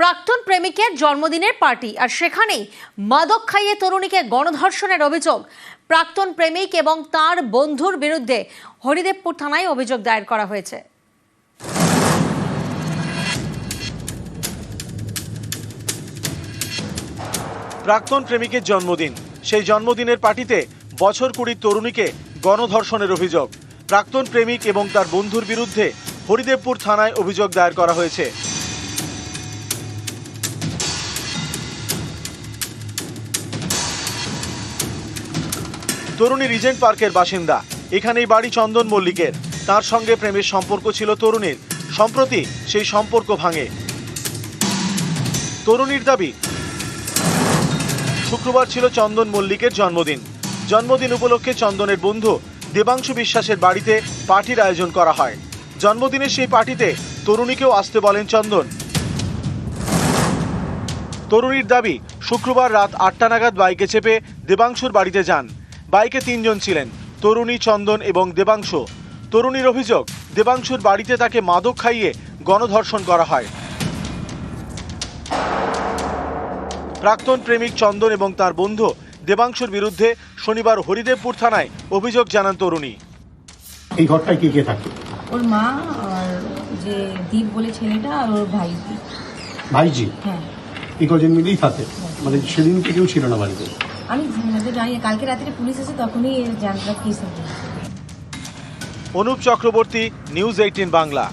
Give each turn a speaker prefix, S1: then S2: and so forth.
S1: প্রাক্তন প্রেমিকের জন্মদিনের পার্টি, আর সেখানেই মাদক খাইয়ে তরুণীকে গণধর্ষণের অভিযোগ। প্রাক্তন প্রেমিক এবং তার বন্ধুর বিরুদ্ধে হরিদেবপুর থানায় অভিযোগ দায়ের করা হয়েছে।
S2: প্রাক্তন প্রেমিকের জন্মদিন। সেই জন্মদিনের পার্টিতে বছর কুড়ির তরুণীকে গণধর্ষণের অভিযোগ। প্রাক্তন প্রেমিক এবং তার বন্ধুর বিরুদ্ধে হরিদেবপুর থানায় অভিযোগ দায়ের করা হয়েছে। তরুণী রিজেন্ট পার্কের বাসিন্দা। এখানেই বাড়ি চন্দন মল্লিকের। তার সঙ্গে প্রেমের সম্পর্ক ছিল তরুণীর। সম্প্রতি সেই সম্পর্ক ভাঙে। তরুণীর দাবি, শুক্রবার ছিল চন্দন মল্লিকের জন্মদিন। জন্মদিন উপলক্ষে চন্দনের বন্ধু দেবাংশু বিশ্বাসের বাড়িতে পার্টির আয়োজন করা হয়। জন্মদিনের সেই পার্টিতে তরুণীকেও আসতে বলেন চন্দন। তরুণীর দাবি, শুক্রবার রাত আটটা নাগাদ বাইকে চেপে দেবাংশুর বাড়িতে যান। বাইকে তিনজন ছিলেন তরুণী চন্দন এবং দেবাংশু। তরুণীর অভিযোগ দেবাংশুর বাড়িতে তাকে মাদক খাইয়ে গণধর্ষণ করা হয়। প্রাক্তন প্রেমিক চন্দন এবং তার বন্ধু দেবাংশুর বিরুদ্ধে শনিবার হরিদেবপুর থানায় অভিযোগ জানান তরুণী।
S3: এই ঘরটায় কে কে থাকে?
S4: ওর মা আর যে দীপ বলে ছেলেটা আর ওর ভাই।
S3: ভাইজি?
S4: হ্যাঁ।
S3: এই কজন মিলেই থাকে? মানে সেদিন কেউ ছিল না বাড়িতে?
S4: আমি জানি কালকে রাত্রে পুলিশ এসে তখনই জানলাম কি।
S2: Anup Chakraborty news eighteen Bangla